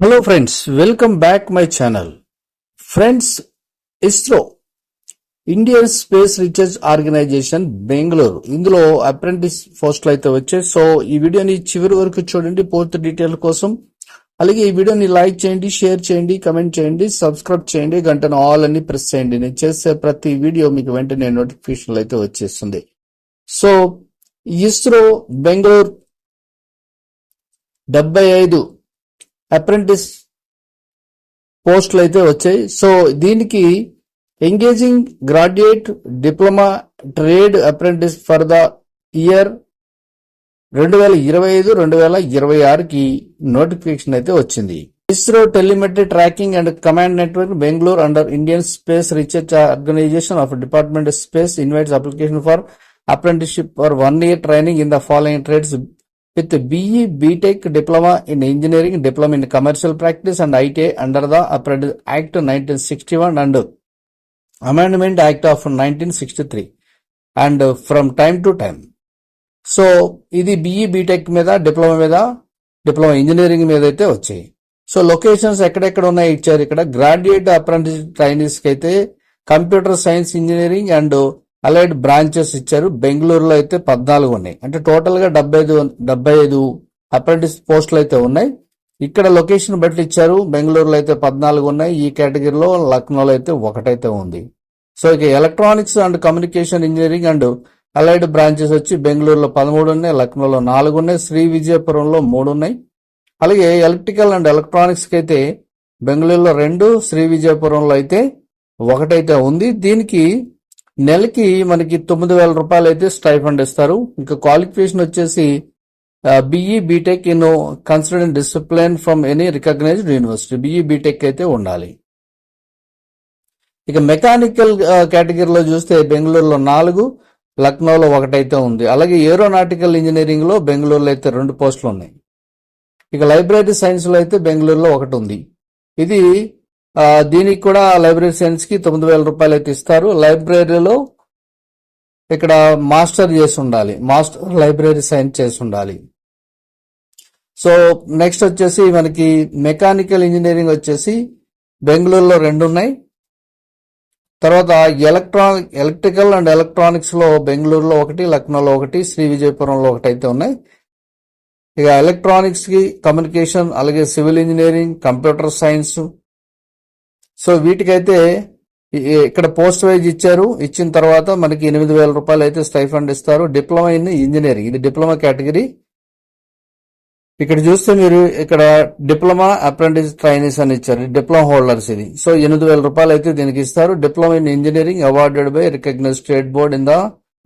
Hello friends welcome back my channel friends ISRO Indian space research organisation Bengaluru ఇందులో apprentice పోస్టులు అయితే వచ్చాయి. So ఈ వీడియోని చివరి వరకు చూడండి. పూర్తి డీటెయిల్ కోసం. అలాగే ఈ వీడియోని లైక్ చేయండి షేర్ చేయండి కమెంట్ చేయండి సబ్స్క్రైబ్ చేయండి. గంటను ఆల్ అని ప్రెస్ చేయండి. నేను చేసే ప్రతి వీడియో మీకు వెంటనే నోటిఫికేషన్లు అయితే వచ్చేస్తుంది. సో ఇస్రో బెంగళూరు డెబ్బై ఐదు అప్రెంటిస్ పోస్టులు అయితే వచ్చాయి. సో దీనికి engaging graduate diploma trade apprentice for the year రెండు వేల ఇరవై ఐదు రెండు వేల ఇరవై ఆరుకి నోటిఫికేషన్ అయితే వచ్చింది. ISRO telemetry tracking and command network Bengaluru under Indian space research organisation of department space invites application for apprenticeship for one year training in the following trades with BE BTech diploma in engineering diploma in commercial practice and ITI under the apprentice act nineteen sixty one and amendment act of nineteen sixty three and from time to time so ఇది BE BTech మీద diploma మీద diploma engineering మీద అయితే వచ్చాయి. So locations ఎక్కడెక్కడ ఉన్నాయి ఇచ్చారు ఇక్కడ? గ్రాడ్యుయేట్ అప్రెంటిస్ ట్రైనీస్కి అయితే computer science engineering and allied branches ఇచ్చారు. బెంగళూరులో అయితే పద్నాలుగు ఉన్నాయి. అంటే టోటల్గా డెబ్బై ఐదు డెబ్బై ఐదు అప్రెంటిస్ పోస్టులు అయితే ఉన్నాయి. ఇక్కడ లొకేషన్ బట్టి ఇచ్చారు. బెంగళూరులో అయితే పద్నాలుగు ఉన్నాయి. ఈ కేటగిరీలో లక్నోలో అయితే ఒకటైతే ఉంది. సో ఇక electronics and communication engineering and allied branches వచ్చి బెంగళూరులో పదమూడు ఉన్నాయి లక్నోలో నాలుగు ఉన్నాయి శ్రీ విజయపురంలో మూడు ఉన్నాయి. అలాగే ఎలక్ట్రికల్ అండ్ ఎలక్ట్రానిక్స్కి అయితే బెంగళూరులో రెండు శ్రీ విజయపురంలో అయితే ఒకటైతే ఉంది. దీనికి నెలకి మనకి తొమ్మిది వేల రూపాయలు అయితే స్టైఫండ్ ఇస్తారు. ఇంకా క్వాలిఫికేషన్ వచ్చేసి BE BTech in consider discipline from any recognised university. BE BTech అయితే ఉండాలి. ఇక మెకానికల్ కేటగిరీలో చూస్తే బెంగళూరులో నాలుగు లక్నోలో ఒకటైతే ఉంది. అలాగే ఏరోనాటికల్ ఇంజనీరింగ్లో బెంగళూరులో అయితే రెండు పోస్టులు ఉన్నాయి ఇక లైబ్రరీ సైన్స్లో అయితే బెంగళూరులో ఒకటి ఉంది. ఇది దీనికి కూడా లైబ్రరీ సైన్స్కి తొమ్మిది వేల రూపాయలు అయితే ఇస్తారు. లైబ్రరీలో ఇక్కడ మాస్టర్ చేసి ఉండాలి. మాస్టర్ లైబ్రరీ సైన్స్ చేసి ఉండాలి. సో నెక్స్ట్ వచ్చేసి మనకి మెకానికల్ ఇంజనీరింగ్ వచ్చేసి బెంగళూరులో రెండు ఉన్నాయి. తర్వాత ఎలక్ట్రానిక్ ఎలక్ట్రికల్ అండ్ ఎలక్ట్రానిక్స్లో బెంగళూరులో ఒకటి లక్నోలో ఒకటి శ్రీ విజయపురంలో ఒకటి అయితే ఉన్నాయి. ఇక ఎలక్ట్రానిక్స్కి కమ్యూనికేషన్ అలాగే civil engineering computer science so వీటికైతే ఇక్కడ పోస్ట్ వైజ్ ఇచ్చారు. ఇచ్చిన తర్వాత మనకి ఎనిమిది వేల రూపాయలు అయితే స్టైఫండ్ ఇస్తారు. Diploma in engineering. ఇది డిప్లొమా కేటగిరీ. ఇక్కడ చూస్తే మీరు ఇక్కడ డిప్లొమా అప్రెంటిస్ ట్రైనీస్ అని ఇచ్చారు. డిప్లొమా హోల్డర్స్ ఇది. సో ఎనిమిది వేల రూపాయలు అయితే దీనికి ఇస్తారు. Diploma in engineering awarded by recognise state board in the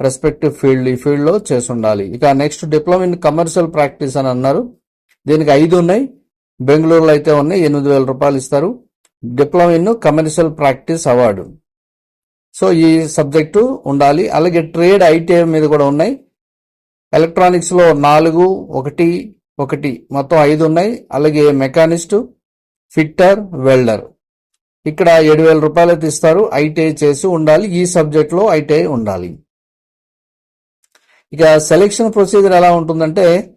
respective field. ఈ ఫీల్డ్లో చేసి ఉండాలి. ఇక next diploma in commercial practice అని అన్నారు. దీనికి ఐదు ఉన్నాయి. బెంగళూరులో అయితే ఉన్నాయి. ఎనిమిది వేల రూపాయలు ఇస్తారు. Diploma in commercial practice award. So ఈ సబ్జెక్టు ఉండాలి. అలాగే ట్రేడ్ ఐటీఐ మీద కూడా ఉన్నాయి. ఎలక్ట్రానిక్స్లో నాలుగు ఒకటి ఒకటి మొత్తం ఐదు ఉన్నాయి. అలాగే మెకానిస్ట్ ఫిట్టర్ వెల్డర్. ఇక్కడ ఏడు వేల రూపాయలు తీస్తారు. ఐటీఐ చేసి ఉండాలి. ఈ సబ్జెక్ట్లో ఐటీఐ ఉండాలి. ఇక సెలెక్షన్ ప్రొసీజర్ ఎలా ఉంటుందంటే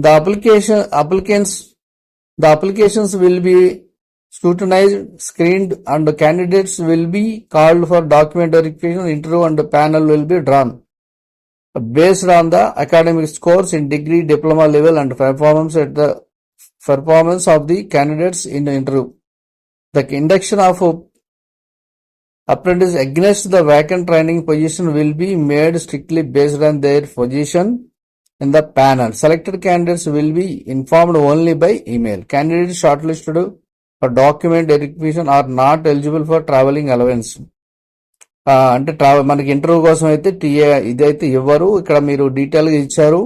the application applicants the applications will be scrutinized, screened, and candidates will be called for document verification, interview, and panel will be drawn based on the academic scores in degree, diploma level, and performance at the performance of the candidates in the interview. The induction of apprentice against the vacant training position will be made strictly based on their position in the panel. Selected candidates will be informed only by email. Candidates shortlisted for document verification are not eligible for travelling allowance అంటే travel మనకి interview కోసం అయితే TA ఇదైతే ఇవ్వరు. ఇక్కడ మీరు డీటెయిల్గా ఇచ్చారు.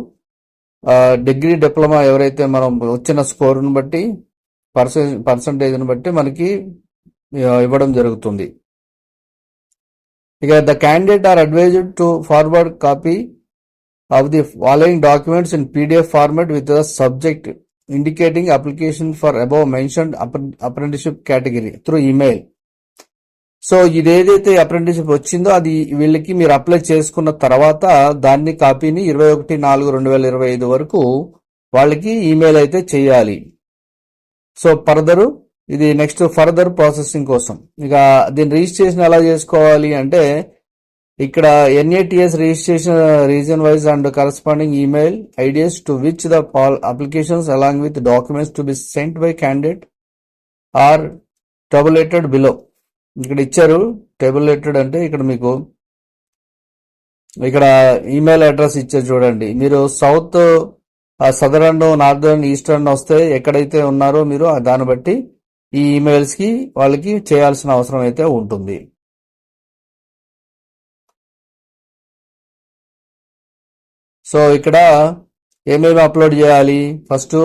డిగ్రీ డిప్లొమా ఎవరైతే మనం వచ్చిన స్కోర్ను బట్టి పర్సెంట్ పర్సంటేజ్ని బట్టి మనకి ఇవ్వడం జరుగుతుంది. ఇక the candidate are advised to forward copy of the following documents in PDF format with the subject indicating application for above mentioned appren- apprenticeship category through email. So ఇదేదైతే apprenticeship apprenticeship వచ్చిందో అది వీళ్ళకి మీరు apply చేసుకున్న తర్వాత దాన్ని కాపీని ఇరవై ఒకటి నాలుగు రెండు వేల ఇరవై ఐదు వరకు వాళ్ళకి ఈమెయిల్ అయితే చేయాలి సో ఫర్దరు ఇది నెక్స్ట్ ఫర్దర్ ప్రాసెసింగ్ కోసం ఇక దీన్ని రిజిస్ట్రేషన్ ఎలా చేసుకోవాలి అంటే ఇక్కడ NATS registration region wise and corresponding email ideas to which the applications along with documents to be sent by candidate are tabulated below ఇక్కడ ఇచ్చారు టెబులేటెడ్ అంటే ఇక్కడ మీకు ఇక్కడ ఈమెయిల్ అడ్రస్ ఇచ్చారు చూడండి. మీరు సౌత్ సదరన్ నార్థర్న్ ఈస్టర్న్ వస్తే ఎక్కడైతే ఉన్నారో మీరు దాన్ని బట్టి ఈ ఈమెయిల్స్కి వాళ్ళకి చేయాల్సిన అవసరం అయితే ఉంటుంది. సో ఇక్కడ ఏమేమి అప్లోడ్ చేయాలి? ఫస్ట్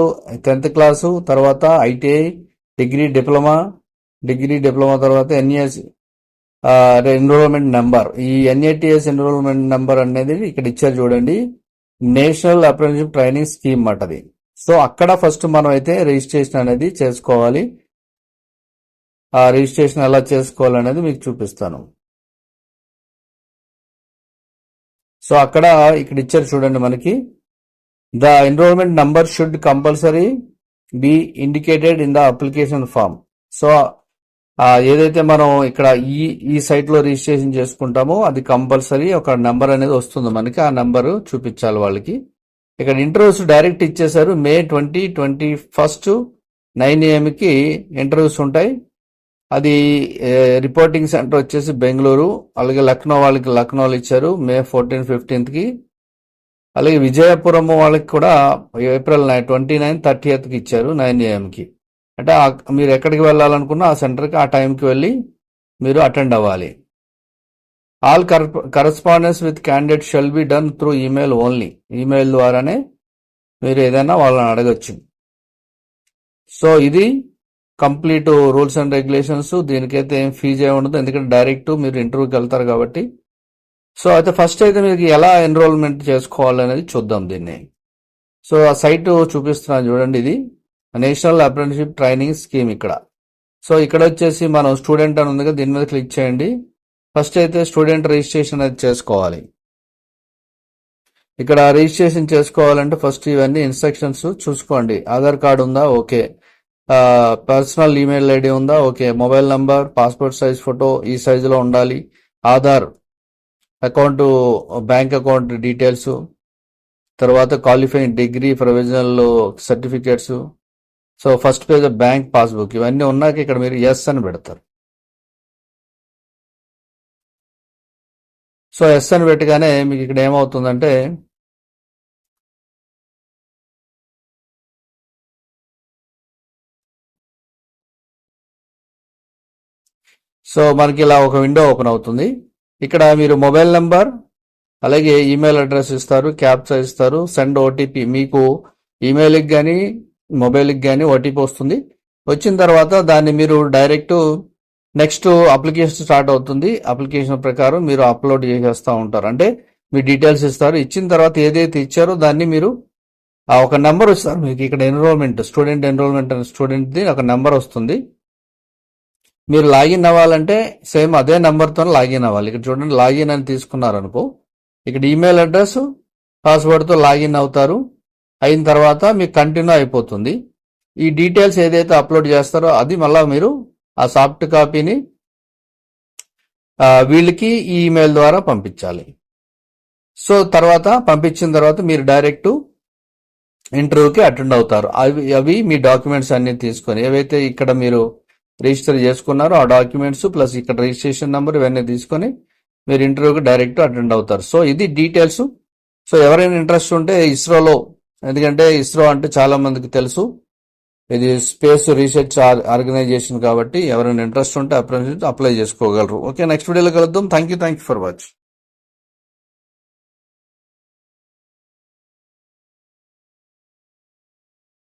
టెన్త్ క్లాసు తర్వాత ITI degree diploma degree diploma తర్వాత ఎన్ఏఎస్ ఎన్రోల్మెంట్ నెంబర్ ఈ ఎన్ఏటిఎస్ ఎన్రోల్మెంట్ నెంబర్ అనేది ఇక్కడ ఇచ్చారు చూడండి. నేషనల్ అప్రెంటిస్షిప్ ట్రైనింగ్ స్కీమ్ అన్నది సో అక్కడ ఫస్ట్ మనం అయితే రిజిస్ట్రేషన్ అనేది చేసుకోవాలి. ఆ రిజిస్ట్రేషన్ ఎలా చేసుకోవాలనేది మీకు చూపిస్తాను. సో అక్కడ ఇక్కడ ఇచ్చారు చూడండి మనకి. The enrolment number should compulsory be indicated in the application form so ఏదైతే మనం ఇక్కడ ఈ ఈ సైట్లో రిజిస్ట్రేషన్ చేసుకుంటామో అది కంపల్సరీ ఒక నెంబర్ అనేది వస్తుంది మనకి. ఆ నెంబరు చూపించాలి వాళ్ళకి. ఇక్కడ ఇంటర్వ్యూస్ డైరెక్ట్ ఇచ్చేశారు May twenty twenty first nine ఏఎంకి interviews ఉంటాయి. అది రిపోర్టింగ్ సెంటర్ వచ్చేసి బెంగళూరు అలాగే లక్నో వాళ్ళకి లక్నోలో ఇచ్చారు మే ఫోర్టీన్ ఫిఫ్టీన్త్కి అలాగే విజయపురం వాళ్ళకి కూడా April nine twenty nine thirty కి ఇచ్చారు నైన్ ఏఎంకి అంటే మీరు ఎక్కడికి వెళ్ళాలనుకున్నా ఆ సెంటర్కి ఆ టైంకి వెళ్ళి మీరు అటెండ్ అవ్వాలి. All correspondence with candidate shall be done through email only email ద్వారానే మీరు ఏదైనా వాళ్ళని అడగచ్చు. సో ఇది కంప్లీట్ రూల్స్ అండ్ రెగ్యులేషన్స్ దీనికైతే ఏం ఫీజు ఏమి ఉండదు. ఎందుకంటే డైరెక్ట్ మీరు ఇంటర్వ్యూకి వెళ్తారు కాబట్టి. సో అయితే ఫస్ట్ అయితే మీకు ఎలా ఎన్రోల్మెంట్ చేసుకోవాలనేది చూద్దాం దీన్ని. సో ఆ సైట్ చూపిస్తున్నాను చూడండి ఇది. నేషనల్ అప్రెంటిషిప్ ట్రైనింగ్ స్కీమ్ ఇక్కడ. సో ఇక్కడ వచ్చేసి మనం స్టూడెంట్ అని ఉంది కదా దీని మీద క్లిక్ చేయండి. ఫస్ట్ అయితే స్టూడెంట్ రిజిస్ట్రేషన్ అనేది చేసుకోవాలి. ఇక్కడ రిజిస్ట్రేషన్ చేసుకోవాలంటే ఫస్ట్ ఇవన్నీ ఇన్స్ట్రక్షన్స్ చూసుకోండి. ఆధార్ కార్డు ఉందా? ఓకే పర్సనల్ ఈమెయిల్ ఐడి ఉందా? Okay mobile number passport size photo ఈ సైజులో ఉండాలి. Aadhaar account bank account details తర్వాత qualifying degree provisional certificates. So first page bank passbook. ఇవన్నీ ఉన్నాక ఇక్కడ మీరు ఎస్ అని పెడతారు. సో ఎస్ అని పెట్టగానే మీకు ఇక్కడ ఏమవుతుందంటే సో మనకి ఇలా ఒక విండో ఓపెన్ అవుతుంది. ఇక్కడ మీరు మొబైల్ నెంబర్ అలాగే ఈమెయిల్ అడ్రస్ ఇస్తారు క్యాప్చా ఇస్తారు సెండ్ ఓటీపీ మీకు ఈమెయిల్కి కానీ మొబైల్కి కానీ ఓటీపీ వస్తుంది. వచ్చిన తర్వాత దాన్ని మీరు డైరెక్ట్ నెక్స్ట్ అప్లికేషన్ స్టార్ట్ అవుతుంది. అప్లికేషన్ ప్రకారం మీరు అప్లోడ్ చేసేస్తూ ఉంటారు. అంటే మీ డీటెయిల్స్ ఇస్తారు. ఇచ్చిన తర్వాత ఏదైతే ఇచ్చారో దాన్ని మీరు ఆ ఒక నెంబర్ ఇస్తారు. మీకు ఇక్కడ ఎన్రోల్మెంట్ స్టూడెంట్ ఎన్రోల్మెంట్ అనే స్టూడెంట్ది ఒక నెంబర్ వస్తుంది. మీరు లాగిన్ అవ్వాలంటే సేమ్ అదే నెంబర్తో లాగిన్ అవ్వాలి. ఇక్కడ చూడండి లాగిన్ అని తీసుకున్నారు అనుకో ఇక్కడ ఈమెయిల్ అడ్రస్ పాస్వర్డ్తో లాగిన్ అవుతారు. అయిన తర్వాత మీకు కంటిన్యూ అయిపోతుంది. ఈ డీటెయిల్స్ ఏదైతే అప్లోడ్ చేస్తారో అది మళ్ళీ మీరు ఆ సాఫ్ట్ కాపీని వీళ్ళకి ఈ ఈమెయిల్ ద్వారా పంపించాలి. సో తర్వాత పంపించిన తర్వాత మీరు డైరెక్ట్ ఇంటర్వ్యూకి అటెండ్ అవుతారు. అవి అవి మీ డాక్యుమెంట్స్ అన్ని తీసుకొని ఏవైతే ఇక్కడ మీరు రిజిస్టర్ చేసుకున్నారో. ఆ డాక్యుమెంట్స్ ప్లస్ ఇక్కడ రిజిస్ట్రేషన్ నెంబర్ ఇవన్నీ తీసుకొని మీరు ఇంటర్వ్యూకి డైరెక్ట్ అటెండ్ అవుతారు. సో ఇది డీటెయిల్స్. సో ఎవరైనా ఇంట్రెస్ట్ ఉంటే ఇస్రోలో ఎందుకంటే ఇస్రో అంటే చాలా మందికి తెలుసు. ఇది స్పేస్ రీసెర్చ్ ఆర్గనైజేషన్ కాబట్టి ఎవరైనా ఇంట్రెస్ట్ ఉంటే అప్లై చేసుకోగలరు. ఓకే నెక్స్ట్ వీడియోలో కలుద్దాం. Thank you thank you for watching